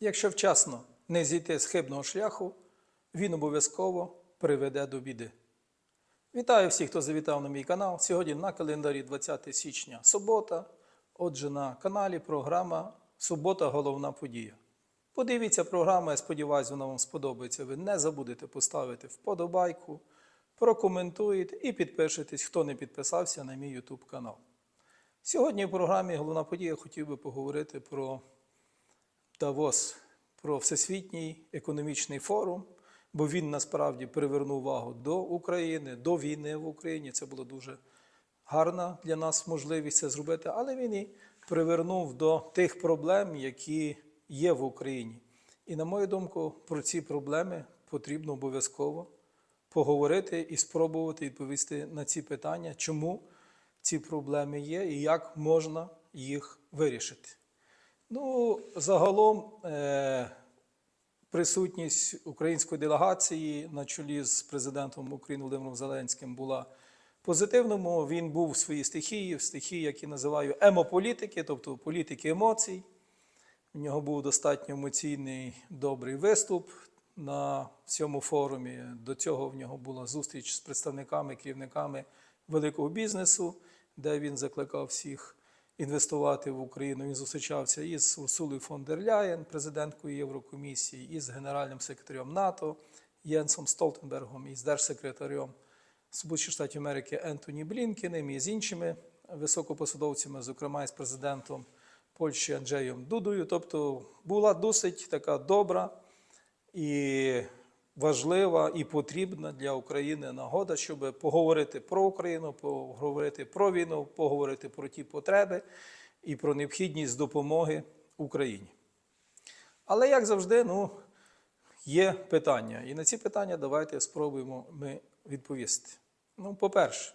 Якщо вчасно не зійти з хибного шляху, він обов'язково приведе до біди. Вітаю всіх, хто завітав на мій канал. Сьогодні на календарі 20 січня субота. Отже, на каналі програма Субота головна подія. Подивіться програму, я сподіваюся, вона вам сподобається. Ви не забудете поставити вподобайку, прокоментуєте і підпишитесь, хто не підписався на мій YouTube канал. Сьогодні в програмі Головна подія хотів би поговорити про Давос, про Всесвітній економічний форум, бо він насправді привернув увагу до України, до війни в Україні. Це була дуже гарна для нас можливість це зробити, але він і привернув до тих проблем, які є в Україні. І, на мою думку, про ці проблеми потрібно обов'язково поговорити і спробувати відповісти на ці питання, чому ці проблеми є і як можна їх вирішити. Ну, загалом, е, присутність української делегації на чолі з президентом України Володимиром Зеленським була позитивному. Він був в своїй стихії, в стихії, які називаю емополітики, тобто політики емоцій. У нього був достатньо емоційний добрий виступ на цьому форумі. До цього в нього була зустріч з представниками, керівниками великого бізнесу, де він закликав всіх інвестувати в Україну. Він зустрічався із Урсулою фон дер Ляєн, президенткою Єврокомісії, і з генеральним секретарем НАТО Єнсом Столтенбергом, і з держсекретарем Сполучених Штатів Америки Ентоні Блінкіним і з іншими високопосадовцями, зокрема і з президентом Польщі Анджеєм Дудою. Тобто була досить така добра і важлива і потрібна для України нагода, щоб поговорити про Україну, поговорити про війну, поговорити про ті потреби і про необхідність допомоги Україні. Але, як завжди, ну, є питання. І на ці питання давайте спробуємо ми відповісти. Ну, по-перше,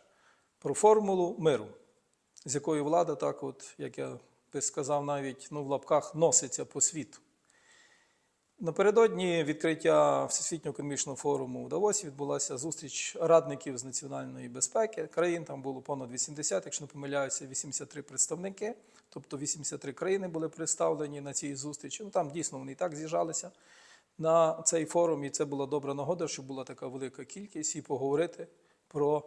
про формулу миру, з якою влада, так, от, як я би сказав, навіть ну, в лапках носиться по світу. Напередодні відкриття Всесвітнього економічного форуму у Давосі відбулася зустріч радників з національної безпеки країн. Там було понад 80, якщо не помиляюся, 83 представники, тобто 83 країни були представлені на цій зустрічі. Ну там дійсно вони і так з'їжджалися на цей форум, і це була добра нагода, що була така велика кількість, і поговорити про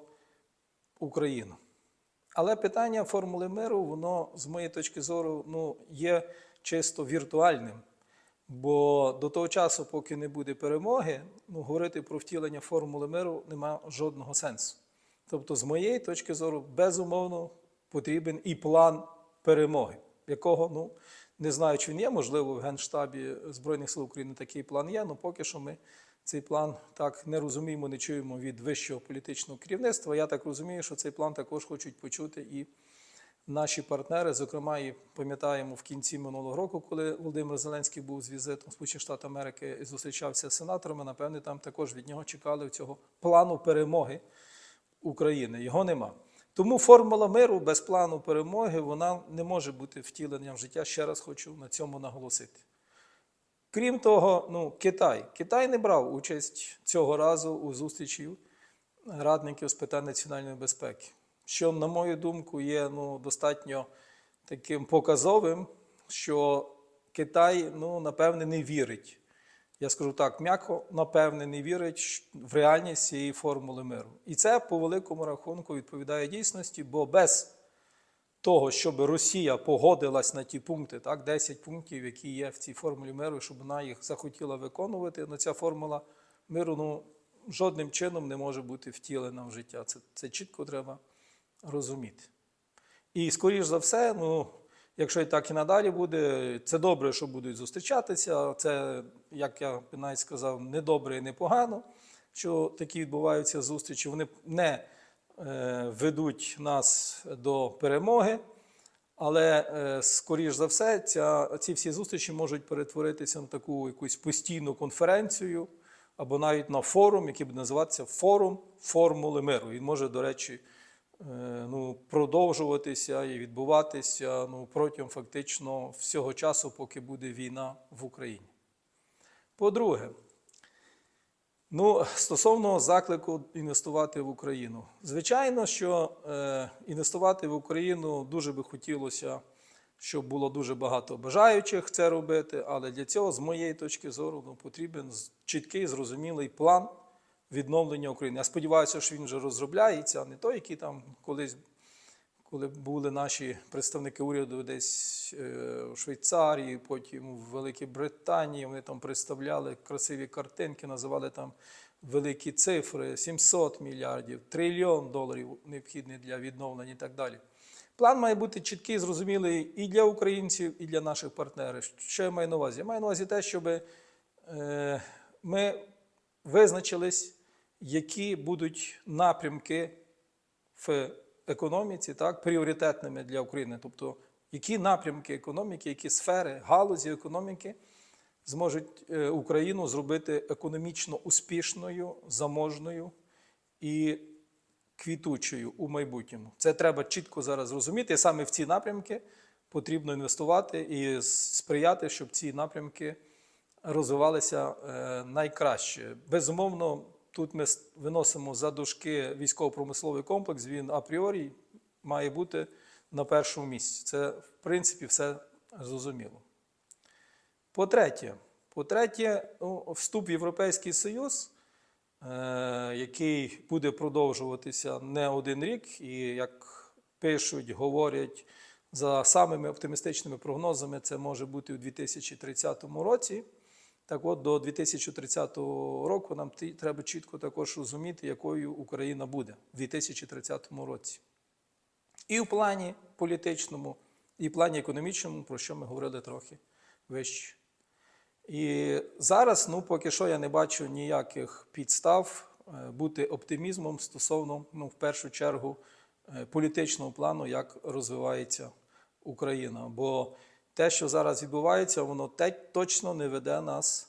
Україну. Але питання формули миру, воно, з моєї точки зору, ну, є чисто віртуальним. Бо до того часу, поки не буде перемоги, ну, говорити про втілення формули миру немає жодного сенсу. Тобто, з моєї точки зору, безумовно, потрібен і план перемоги, якого, ну, не знаю, чи він є, можливо, в Генштабі Збройних сил України такий план є, але поки що ми цей план так не розуміємо, не чуємо від вищого політичного керівництва. Я так розумію, що цей план також хочуть почути і наші партнери. Зокрема, і пам'ятаємо в кінці минулого року, коли Володимир Зеленський був з візитом Сполучених Штатів Америки і зустрічався з сенаторами. Напевне, там також від нього чекали цього плану перемоги України. Його нема. Тому формула миру без плану перемоги вона не може бути втіленням життя. Ще раз хочу на цьому наголосити. Крім того, ну, Китай. Китай не брав участь цього разу у зустрічі радників з питань національної безпеки, що, на мою думку, є ну, достатньо таким показовим, що Китай, ну, напевне, не вірить. Я скажу так, м'яко, напевне, не вірить в реальність цієї формули миру. І це по великому рахунку відповідає дійсності, бо без того, щоб Росія погодилась на ті пункти, так, 10 пунктів, які є в цій формулі миру, щоб вона їх захотіла виконувати, ну ця формула миру ну, жодним чином не може бути втілена в життя. Це, це чітко треба розуміти. І, скоріш за все, ну, якщо і так і надалі буде, це добре, що будуть зустрічатися. Це, як я навіть сказав, не добре і не погано, що такі відбуваються зустрічі. Вони не е, ведуть нас до перемоги. Але, е, скоріш за все, ця, ці всі зустрічі можуть перетворитися на таку якусь постійну конференцію або навіть на форум, який буде називатися Форум формули миру. Він може, до речі, ну, продовжуватися і відбуватися ну, протягом фактично всього часу, поки буде війна в Україні. По-друге, Ну, стосовно заклику інвестувати в Україну. Звичайно, що е, інвестувати в Україну дуже би хотілося щоб було дуже багато бажаючих це робити, але для цього, з моєї точки зору, ну, потрібен чіткий, зрозумілий план відновлення України. Я сподіваюся, що він вже розробляється, а не той, який там колись, коли були наші представники уряду десь е, в Швейцарії, потім в Великій Британії, вони там представляли красиві картинки, називали там великі цифри: 700 мільярдів, трильйон доларів необхідний для відновлення і так далі. План має бути чіткий, зрозумілий і для українців, і для наших партнерів. Що я маю на увазі? Я маю на увазі те, щоб е, ми визначились, які будуть напрямки в економіці, так, пріоритетними для України. Тобто, які напрямки економіки, які сфери, галузі економіки зможуть е, Україну зробити економічно успішною, заможною і квітучою у майбутньому. Це треба чітко зараз розуміти. Саме в ці напрямки потрібно інвестувати і сприяти, щоб ці напрямки розвивалися е, найкраще. Безумовно, тут ми виносимо за дужки військово-промисловий комплекс. Він апріорі має бути на першому місці. Це, в принципі, все зрозуміло. По-третє, по-третє, ну, вступ в Європейський Союз, е, який буде продовжуватися не один рік, і як пишуть, говорять, за самими оптимістичними прогнозами, це може бути у 2030 році. Так от, до 2030 року нам треба чітко також розуміти, якою Україна буде в 2030 році. І в плані політичному, і в плані економічному, про що ми говорили трохи вище. І зараз, ну, поки що, я не бачу ніяких підстав е, бути оптимізмом стосовно, ну, в першу чергу, е, політичного плану, як розвивається Україна. Бо те, що зараз відбувається, воно точно не веде нас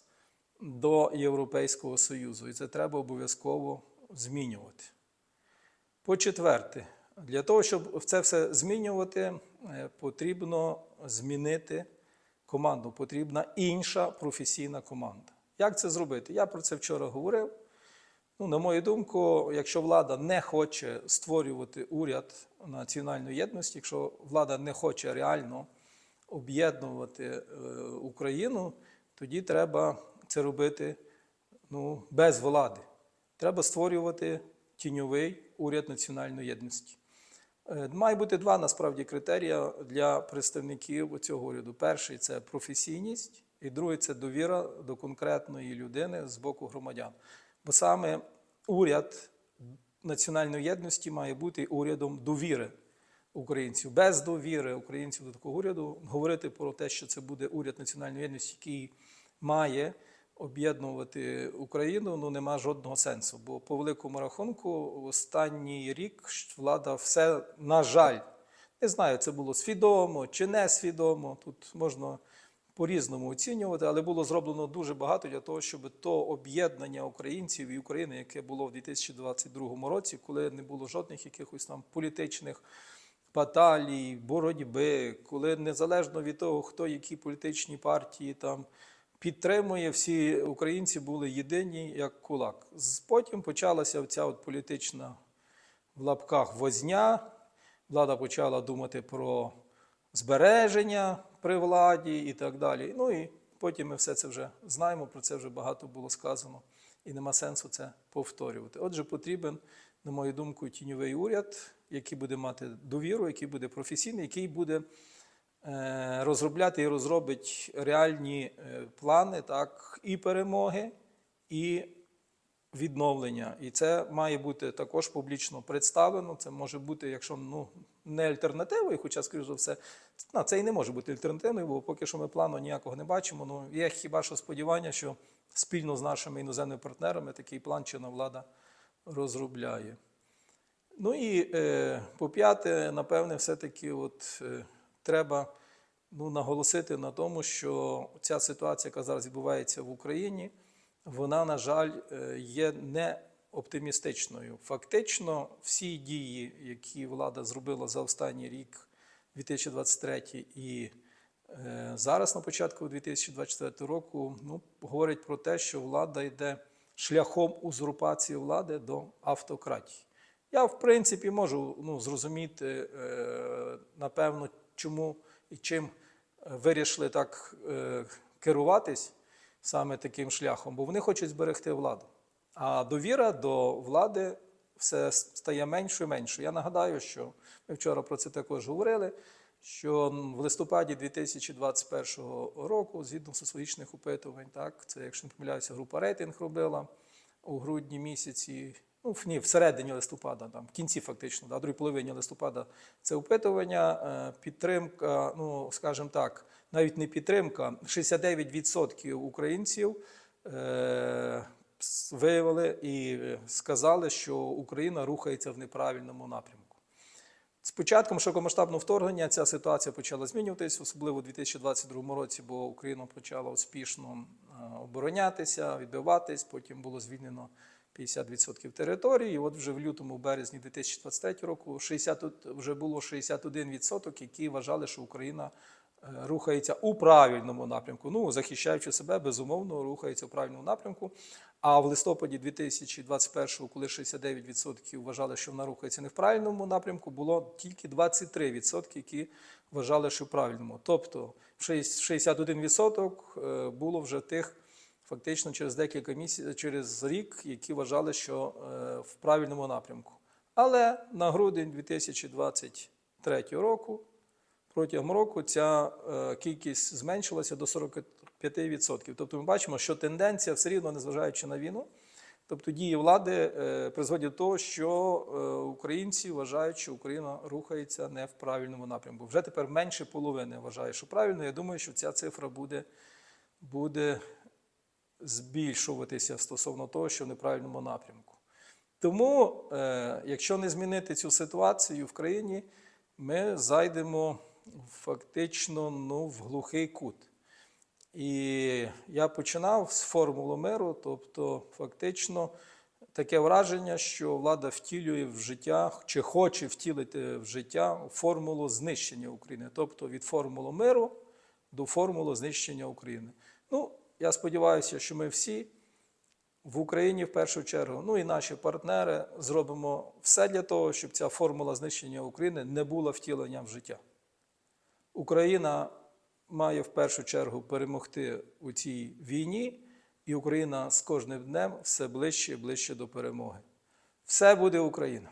до Європейського Союзу. І це треба обов'язково змінювати. По-четверте, для того, щоб це все змінювати, е, потрібно змінити команду, потрібна інша професійна команда. Як це зробити? Я про це вчора говорив. Ну, на мою думку, якщо влада не хоче створювати уряд національної єдності, якщо влада не хоче реально об'єднувати е, Україну, тоді треба це робити ну, без влади. Треба створювати тіньовий уряд національної єдності. Е, Має бути два насправді критерії для представників цього уряду. Перший це професійність, і другий це довіра до конкретної людини з боку громадян. Бо саме уряд національної єдності має бути урядом довіри українців. Без довіри українців до такого уряду говорити про те, що це буде уряд національної єдності, який має об'єднувати Україну, ну нема жодного сенсу. Бо по великому рахунку, останній рік влада все, на жаль, не знаю, це було свідомо чи не свідомо. Тут можна по-різному оцінювати, але було зроблено дуже багато для того, щоб то об'єднання українців і України, яке було в 2022 році, коли не було жодних якихось там політичних баталій, боротьби, коли незалежно від того, хто які політичні партії там підтримує, всі українці були єдині як кулак. Потім почалася ця політична в лапках возня. Влада почала думати про збереження при владі і так далі. Ну і потім ми все це вже знаємо, про це вже багато було сказано, і нема сенсу це повторювати. Отже, потрібен, на мою думку, тіньовий уряд, який буде мати довіру, який буде професійний, який буде е, розробляти і розробить реальні е, плани так, і перемоги, і відновлення. І це має бути також публічно представлено. Це може бути, якщо ну, не альтернативою, хоча, скоріш за все, ну, це і не може бути альтернативою, бо поки що ми плану ніякого не бачимо. Ну, є хіба що сподівання, що спільно з нашими іноземними партнерами такий план чинна влада розробляє. Ну і е, по-п'яте, напевне, все-таки от, е, треба ну, наголосити на тому, що ця ситуація, яка зараз відбувається в Україні, вона, на жаль, е, є не оптимістичною. Фактично, всі дії, які влада зробила за останній рік, 2023 і е, зараз, на початку 2024 року, ну, говорить про те, що влада йде шляхом узурпації влади до автократії. Я, в принципі, можу ну, зрозуміти, е, напевно, чому і чим е, вирішили так е, керуватись саме таким шляхом, бо вони хочуть зберегти владу. А довіра до влади все стає меншою і меншою. Я нагадаю, що ми вчора про це також говорили. Що в листопаді 2021 року, згідно соціологічних опитувань, так це, якщо не помиляюся, група рейтинг робила у грудні місяці, ну в- ні, всередині листопада, там в кінці фактично, да, другій половині листопада, це опитування, е, підтримка, ну скажімо так, навіть не підтримка, 69% українців е, виявили і е, сказали, що Україна рухається в неправильному напрямку. Початком широкомасштабного вторгнення ця ситуація почала змінюватись, особливо у 2022 році, бо Україна почала успішно е, оборонятися, відбиватись. Потім було звільнено 50% території. І от вже в лютому, березні 2023 року 60, вже було 61%, які вважали, що Україна рухається у правильному напрямку. Ну, захищаючи себе, безумовно, рухається у правильному напрямку. А в листопаді 2021, коли 69% вважали, що вона рухається не в правильному напрямку, було тільки 23%, які вважали, що в правильному. Тобто 6- 61% е, було вже тих, фактично через декілька місяців, через рік, які вважали, що е, в правильному напрямку. Але на грудень 2023 року протягом року ця е, кількість зменшилася до 45%. Тобто ми бачимо, що тенденція все рівно, незважаючи на війну, тобто дії влади е, призводять до того, що е, українці вважають, що Україна рухається не в правильному напрямку. Вже тепер менше половини вважає, що правильно. Я думаю, що ця цифра буде, буде збільшуватися стосовно того, що в неправильному напрямку. Тому, якщо не змінити цю ситуацію в країні, ми зайдемо фактично ну, в глухий кут. І я починав з формули миру, тобто фактично таке враження, що влада втілює в життя чи хоче втілити в життя формулу знищення України, тобто від формули миру до формули знищення України. Ну, я сподіваюся, що ми всі в Україні в першу чергу, ну і наші партнери зробимо все для того, щоб ця формула знищення України не була втіленням в життя. Україна має в першу чергу перемогти у цій війні, і Україна з кожним днем все ближче і ближче до перемоги. Все буде Україна!